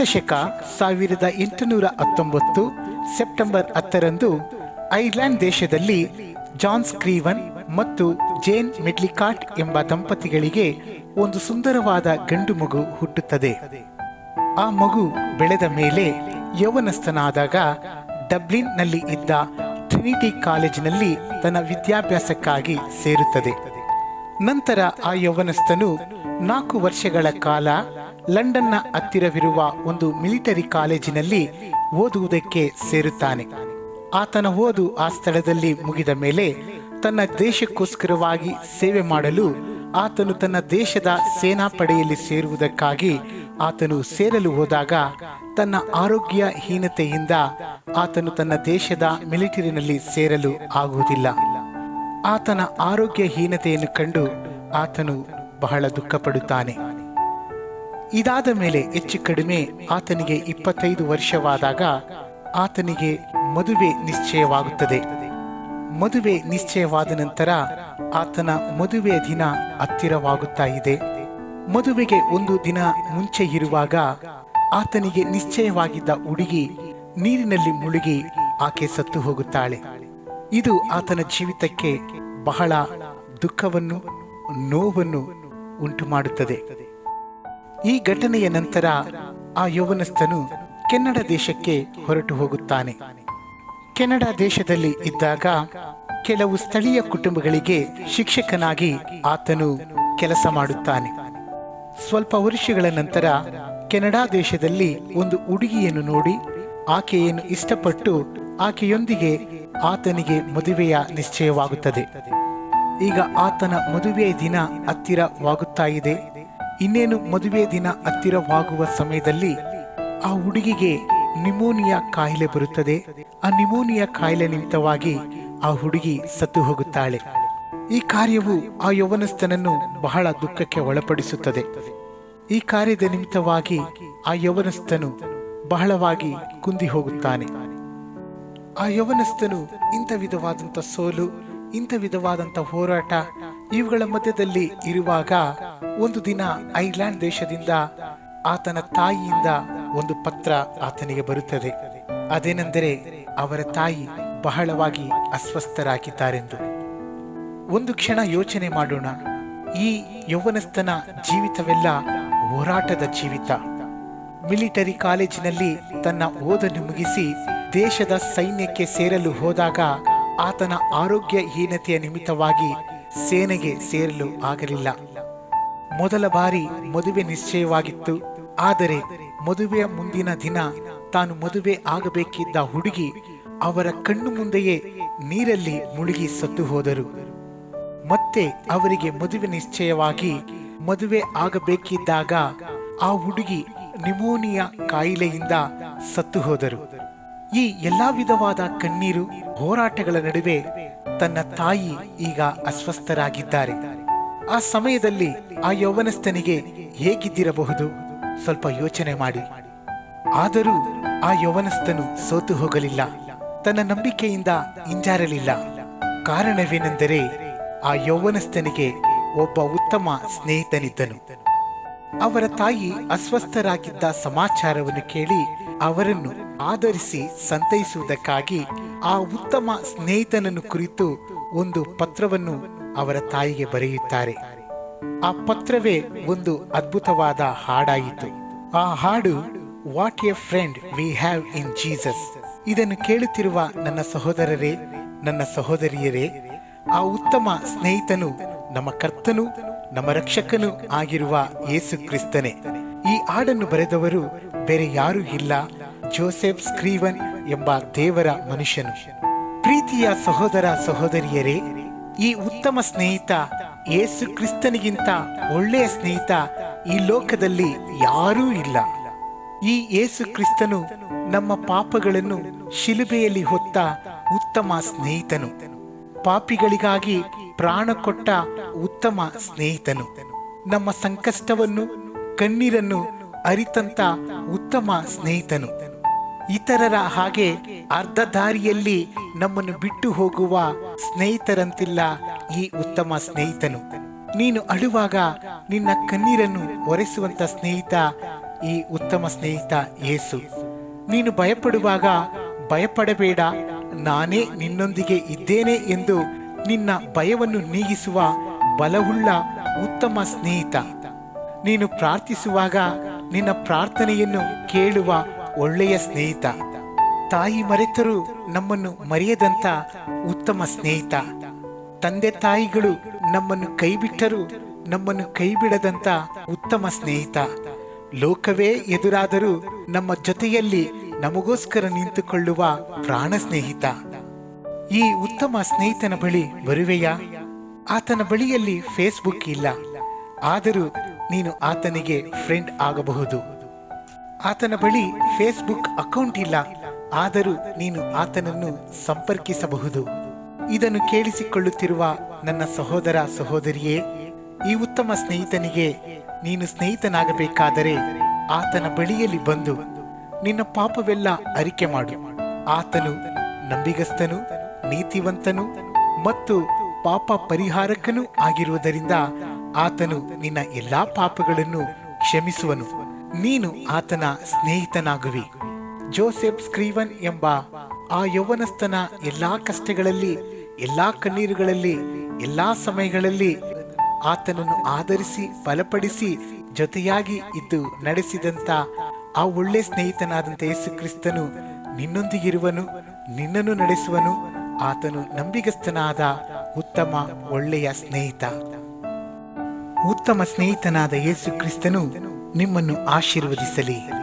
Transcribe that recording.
ಕ್ರಿಸ್ತಶಕ ಸಾವಿರದ ಎಂಟುನೂರ ಹತ್ತೊಂಬತ್ತು ಸೆಪ್ಟೆಂಬರ್ ಹತ್ತರಂದು ಐರ್ಲೆಂಡ್ ದೇಶದಲ್ಲಿ ಜಾನ್ ಸ್ಕ್ರೀವನ್ ಮತ್ತು ಜೇನ್ ಮೆಡ್ಲಿಕಾಟ್ ಎಂಬ ದಂಪತಿಗಳಿಗೆ ಒಂದು ಸುಂದರವಾದ ಗಂಡು ಮಗು ಹುಟ್ಟುತ್ತದೆ. ಆ ಮಗು ಬೆಳೆದ ಮೇಲೆ ಯೌವನಸ್ಥನಾದಾಗ ಡಬ್ಲಿನ್ನಲ್ಲಿ ಇದ್ದ ಟ್ರಿನಿಟಿ ಕಾಲೇಜಿನಲ್ಲಿ ತನ್ನ ವಿದ್ಯಾಭ್ಯಾಸಕ್ಕಾಗಿ ಸೇರುತ್ತದೆ. ನಂತರ ಆ ಯೌವನಸ್ಥನು ನಾಲ್ಕು ವರ್ಷಗಳ ಕಾಲ ಲಂಡನ್ನ ಹತ್ತಿರವಿರುವ ಒಂದು ಮಿಲಿಟರಿ ಕಾಲೇಜಿನಲ್ಲಿ ಓದುವುದಕ್ಕೆ ಸೇರುತ್ತಾನೆ. ಆತನ ಓದು ಆ ಸ್ಥಳದಲ್ಲಿ ಮುಗಿದ ಮೇಲೆ ತನ್ನ ದೇಶಕ್ಕೋಸ್ಕರವಾಗಿ ಸೇವೆ ಮಾಡಲು ಆತನು ತನ್ನ ದೇಶದ ಸೇನಾಪಡೆಯಲ್ಲಿ ಸೇರುವುದಕ್ಕಾಗಿ ಆತನು ಸೇರಲು ಹೋದಾಗ ತನ್ನ ಆರೋಗ್ಯ ಹೀನತೆಯಿಂದ ಆತನು ತನ್ನ ದೇಶದ ಮಿಲಿಟರಿನಲ್ಲಿ ಸೇರಲು ಆಗುವುದಿಲ್ಲ. ಆತನ ಆರೋಗ್ಯ ಹೀನತೆಯನ್ನು ಕಂಡು ಆತನು ಬಹಳ ದುಃಖಪಡುತ್ತಾನೆ. ಇದಾದ ಮೇಲೆ ಹೆಚ್ಚು ಕಡಿಮೆ ಆತನಿಗೆ ಇಪ್ಪತ್ತೈದು ವರ್ಷವಾದಾಗ ಆತನಿಗೆ ಮದುವೆ ನಿಶ್ಚಯವಾಗುತ್ತದೆ. ಮದುವೆ ನಿಶ್ಚಯವಾದ ನಂತರ ಆತನ ಮದುವೆಯ ದಿನ ಹತ್ತಿರವಾಗುತ್ತಾ ಇದೆ. ಮದುವೆಗೆ ಒಂದು ದಿನ ಮುಂಚೆ ಇರುವಾಗ ಆತನಿಗೆ ನಿಶ್ಚಯವಾಗಿದ್ದ ಹುಡುಗಿ ನೀರಿನಲ್ಲಿ ಮುಳುಗಿ ಆಕೆ ಸತ್ತು ಹೋಗುತ್ತಾಳೆ. ಇದು ಆತನ ಜೀವಿತಕ್ಕೆ ಬಹಳ ದುಃಖವನ್ನು, ನೋವನ್ನು ಉಂಟು ಮಾಡುತ್ತದೆ ಈ ಘಟನೆಯ ನಂತರ ಆ ಯೌವನಸ್ಥನು ಕೆನಡ ದೇಶಕ್ಕೆ ಹೊರಟು ಹೋಗುತ್ತಾನೆ. ಕೆನಡಾ ದೇಶದಲ್ಲಿ ಇದ್ದಾಗ ಕೆಲವು ಸ್ಥಳೀಯ ಕುಟುಂಬಗಳಿಗೆ ಶಿಕ್ಷಕನಾಗಿ ಆತನು ಕೆಲಸ ಮಾಡುತ್ತಾನೆ. ಸ್ವಲ್ಪ ವರ್ಷಗಳ ನಂತರ ಕೆನಡಾ ದೇಶದಲ್ಲಿ ಒಂದು ಹುಡುಗಿಯನ್ನು ನೋಡಿ ಆಕೆಯನ್ನು ಇಷ್ಟಪಟ್ಟು ಆಕೆಯೊಂದಿಗೆ ಆತನಿಗೆ ಮದುವೆಯ ನಿಶ್ಚಯವಾಗುತ್ತದೆ. ಈಗ ಆತನ ಮದುವೆಯ ದಿನ ಹತ್ತಿರವಾಗುತ್ತಾ ಇದೆ. ಇನ್ನೇನು ಮದುವೆ ದಿನ ಹತ್ತಿರವಾಗುವ ಸಮಯದಲ್ಲಿ ಆ ಹುಡುಗಿಗೆ ನಿಮೋನಿಯಾ ಕಾಯಿಲೆ ಬರುತ್ತದೆ. ಆ ನಿಮೋನಿಯಾ ಕಾಯಿಲೆ ನಿಮಿತ್ತವಾಗಿ ಆ ಹುಡುಗಿ ಸತ್ತು ಹೋಗುತ್ತಾಳೆ. ಈ ಕಾರ್ಯವು ಆ ಯೌವನಸ್ಥನನ್ನು ಬಹಳ ದುಃಖಕ್ಕೆ ಒಳಪಡಿಸುತ್ತದೆ. ಈ ಕಾರ್ಯದ ನಿಮಿತ್ತವಾಗಿ ಆ ಯೌವನಸ್ಥನು ಬಹಳವಾಗಿ ಕುಂದಿ ಹೋಗುತ್ತಾನೆ. ಆ ಯೌವನಸ್ಥನು ಇಂಥ ವಿಧವಾದಂಥ ಸೋಲು, ಇಂಥ ವಿಧವಾದಂಥ ಹೋರಾಟ ಇವುಗಳ ಮಧ್ಯದಲ್ಲಿ ಇರುವಾಗ ಒಂದು ದಿನ ಐರ್ಲೆಂಡ್ ದೇಶದಿಂದ ಆತನ ತಾಯಿಯಿಂದ ಒಂದು ಪತ್ರ ಆತನಿಗೆ ಬರುತ್ತದೆ. ಅದೇನೆಂದರೆ ಅವರ ತಾಯಿ ಬಹಳವಾಗಿ ಅಸ್ವಸ್ಥರಾಗಿದ್ದಾರೆಂದು. ಒಂದು ಕ್ಷಣ ಯೋಚನೆ ಮಾಡೋಣ. ಈ ಯೌವನಸ್ಥನ ಜೀವಿತವೆಲ್ಲ ಹೋರಾಟದ ಜೀವಿತ. ಮಿಲಿಟರಿ ಕಾಲೇಜಿನಲ್ಲಿ ತನ್ನ ಓದನ್ನು ಮುಗಿಸಿ ದೇಶದ ಸೈನ್ಯಕ್ಕೆ ಸೇರಲು ಹೋದಾಗ ಆತನ ಆರೋಗ್ಯ ಹೀನತೆಯ ನಿಮಿತ್ತವಾಗಿ ಸೇನೆಗೆ ಸೇರಲು ಆಗಲಿಲ್ಲ. ಮೊದಲ ಬಾರಿ ಮದುವೆ ನಿಶ್ಚಯವಾಗಿತ್ತು. ಆದರೆ ಮದುವೆಯ ಮುಂದಿನ ದಿನ ತಾನು ಮದುವೆ ಆಗಬೇಕಿದ್ದ ಹುಡುಗಿ ಅವರ ಕಣ್ಣು ಮುಂದೆಯೇ ನೀರಲ್ಲಿ ಮುಳುಗಿ ಸತ್ತು ಹೋದರು. ಮತ್ತೆ ಅವರಿಗೆ ಮದುವೆ ನಿಶ್ಚಯವಾಗಿ ಮದುವೆ ಆಗಬೇಕಿದ್ದಾಗ ಆ ಹುಡುಗಿ ನಿಮೋನಿಯಾ ಕಾಯಿಲೆಯಿಂದ ಸತ್ತು ಹೋದರು. ಈ ಎಲ್ಲಾ ವಿಧವಾದ ಕಣ್ಣೀರು ಹೋರಾಟಗಳ ನಡುವೆ ತನ್ನ ತಾಯಿ ಈಗ ಅಸ್ವಸ್ಥರಾಗಿದ್ದಾರೆ. ಆ ಸಮಯದಲ್ಲಿ ಆ ಯೌವನಸ್ಥನಿಗೆ ಹೇಗಿದ್ದಿರಬಹುದು? ಸ್ವಲ್ಪ ಯೋಚನೆ ಮಾಡಿ. ಆದರೂ ಆ ಯೌವನಸ್ಥನು ಸೋತು ಹೋಗಲಿಲ್ಲ. ತನ್ನ ನಂಬಿಕೆಯಿಂದ ಹಿಂಜಾರಲಿಲ್ಲ. ಕಾರಣವೇನೆಂದರೆ ಆ ಯೌವನಸ್ಥನಿಗೆ ಒಬ್ಬ ಉತ್ತಮ ಸ್ನೇಹಿತನಿದ್ದನು. ಅವರ ತಾಯಿ ಅಸ್ವಸ್ಥರಾಗಿದ್ದ ಸಮಾಚಾರವನ್ನು ಕೇಳಿ ಅವರನ್ನು ಆಧರಿಸಿ ಸಂತೈಸುವುದಕ್ಕಾಗಿ ಆ ಉತ್ತಮ ಸ್ನೇಹಿತನನ್ನು ಕುರಿತು ಒಂದು ಪತ್ರವನ್ನು ಅವರ ತಾಯಿಗೆ ಬರೆಯುತ್ತಾರೆ. ಆ ಪತ್ರವೇ ಒಂದು ಅದ್ಭುತವಾದ ಹಾಡಾಯಿತು. ಆ ಹಾಡು what a friend we have in Jesus ಇದನ್ನು ಕೇಳುತ್ತಿರುವ ನನ್ನ ಸಹೋದರರೇ, ನನ್ನ ಸಹೋದರಿಯರೇ, ಆ ಉತ್ತಮ ಸ್ನೇಹಿತನು ನಮ್ಮ ಕರ್ತನು, ನಮ್ಮ ರಕ್ಷಕನು ಆಗಿರುವ ಯೇಸು ಕ್ರಿಸ್ತನೇ. ಈ ಹಾಡನ್ನು ಬರೆದವರು ಬೇರೆ ಯಾರೂ ಇಲ್ಲ. ಜೋಸೆಫ್ ಸ್ಕ್ರೀವನ್ ಎಂಬ ದೇವರ ಮನುಷ್ಯನು. ಪ್ರೀತಿಯ ಸಹೋದರ ಸಹೋದರಿಯರೇ, ಈ ಉತ್ತಮ ಸ್ನೇಹಿತ, ಯೇಸು ಕ್ರಿಸ್ತನಿಗಿಂತ ಒಳ್ಳೆಯ ಸ್ನೇಹಿತ ಈ ಲೋಕದಲ್ಲಿ ಯಾರೂ ಇಲ್ಲ. ಈ ಯೇಸು ಕ್ರಿಸ್ತನು ನಮ್ಮ ಪಾಪಗಳನ್ನು ಶಿಲುಬೆಯಲ್ಲಿ ಹೊತ್ತ ಉತ್ತಮ ಸ್ನೇಹಿತನು. ಪಾಪಿಗಳಿಗಾಗಿ ಪ್ರಾಣ ಕೊಟ್ಟ ಉತ್ತಮ ಸ್ನೇಹಿತನು. ನಮ್ಮ ಸಂಕಷ್ಟವನ್ನು ಕಣ್ಣೀರನ್ನು ಅರಿತಂತ ಉತ್ತಮ ಸ್ನೇಹಿತನು. ಇತರರ ಹಾಗೆ ಅರ್ಧ ದಾರಿಯಲ್ಲಿ ನಮ್ಮನ್ನು ಬಿಟ್ಟು ಹೋಗುವ ಸ್ನೇಹಿತರಂತಿಲ್ಲ ಈ ಉತ್ತಮ ಸ್ನೇಹಿತನು. ನೀನು ಅಳುವಾಗ ನಿನ್ನ ಕಣ್ಣೀರನ್ನು ಒರೆಸುವಂತ ಸ್ನೇಹಿತ ಈ ಉತ್ತಮ ಸ್ನೇಹಿತ ಯೇಸು. ನೀನು ಭಯಪಡುವಾಗ ಭಯಪಡಬೇಡ, ನಾನೇ ನಿನ್ನೊಂದಿಗೆ ಇದ್ದೇನೆ ಎಂದು ನಿನ್ನ ಭಯವನ್ನು ನೀಗಿಸುವ ಬಲವುಳ್ಳ ಉತ್ತಮ ಸ್ನೇಹಿತ. ನೀನು ಪ್ರಾರ್ಥಿಸುವಾಗ ನಿನ್ನ ಪ್ರಾರ್ಥನೆಯನ್ನು ಕೇಳುವ ಒಳ್ಳೆಯ ಸ್ನೇಹಿತ. ತಾಯಿ ಮರೆತರು ನಮ್ಮನ್ನು ಮರೆಯದಂತ ಉತ್ತಮ ಸ್ನೇಹಿತ. ತಂದೆ ತಾಯಿಗಳು ನಮ್ಮನ್ನು ಕೈಬಿಟ್ಟರು ನಮ್ಮನ್ನು ಕೈಬಿಡದಂತ ಉತ್ತಮ ಸ್ನೇಹಿತ. ಲೋಕವೇ ಎದುರಾದರೂ ನಮ್ಮ ಜೊತೆಯಲ್ಲಿ ನಮಗೋಸ್ಕರ ನಿಂತುಕೊಳ್ಳುವ ಪ್ರಾಣ ಸ್ನೇಹಿತ. ಈ ಉತ್ತಮ ಸ್ನೇಹಿತನ ಬಳಿ ಬರುವೆಯಾ? ಆತನ ಬಳಿಯಲ್ಲಿ ಫೇಸ್ಬುಕ್ ಇಲ್ಲ. ಆದರೂ ನೀನು ಆತನಿಗೆ ಫ್ರೆಂಡ್ ಆಗಬಹುದು. ಆತನ ಬಳಿ ಫೇಸ್ಬುಕ್ ಅಕೌಂಟ್ ಇಲ್ಲ. ಆದರೂ ನೀನು ಆತನನ್ನು ಸಂಪರ್ಕಿಸಬಹುದು. ಇದನ್ನು ಕೇಳಿಸಿಕೊಳ್ಳುತ್ತಿರುವ ನನ್ನ ಸಹೋದರ ಸಹೋದರಿಯೇ, ಈ ಉತ್ತಮ ಸ್ನೇಹಿತನಿಗೆ ನೀನು ಸ್ನೇಹಿತನಾಗಬೇಕಾದರೆ ಆತನ ಬಳಿಯಲ್ಲಿ ಬಂದು ನಿನ್ನ ಪಾಪವೆಲ್ಲ ಅರಿಕೆ ಮಾಡು. ಆತನು ನಂಬಿಗಸ್ತನು, ನೀತಿವಂತನು ಮತ್ತು ಪಾಪ ಪರಿಹಾರಕನೂ ಆಗಿರುವುದರಿಂದ ಆತನು ನಿನ್ನ ಎಲ್ಲಾ ಪಾಪಗಳನ್ನು ಕ್ಷಮಿಸುವನು. ನೀನು ಆತನ ಸ್ನೇಹಿತನಾಗುವಿ. ಜೋಸೆಫ್ ಸ್ಕ್ರೀವನ್ ಎಂಬ ಆ ಯೌವನಸ್ಥನ ಎಲ್ಲಾ ಕಷ್ಟಗಳಲ್ಲಿ, ಎಲ್ಲಾ ಕಣ್ಣೀರುಗಳಲ್ಲಿ, ಎಲ್ಲಾ ಸಮಯಗಳಲ್ಲಿ ಆತನನ್ನು ಆಧರಿಸಿ, ಬಲಪಡಿಸಿ, ಜೊತೆಯಾಗಿ ಇದ್ದು ನಡೆಸಿದಂತ ಆ ಒಳ್ಳೆ ಸ್ನೇಹಿತನಾದಂತ ಯೇಸು ಕ್ರಿಸ್ತನು ನಿನ್ನೊಂದಿಗಿರುವನು, ನಿನ್ನನ್ನು ನಡೆಸುವನು, ಆತನು ನಂಬಿಗಸ್ತನಾದ ಉತ್ತಮ ಒಳ್ಳೆಯ ಸ್ನೇಹಿತ. ಉತ್ತಮ ಸ್ನೇಹಿತನಾದ ಯೇಸು ಕ್ರಿಸ್ತನು ನಿಮ್ಮನ್ನು ಆಶೀರ್ವದಿಸಲಿ.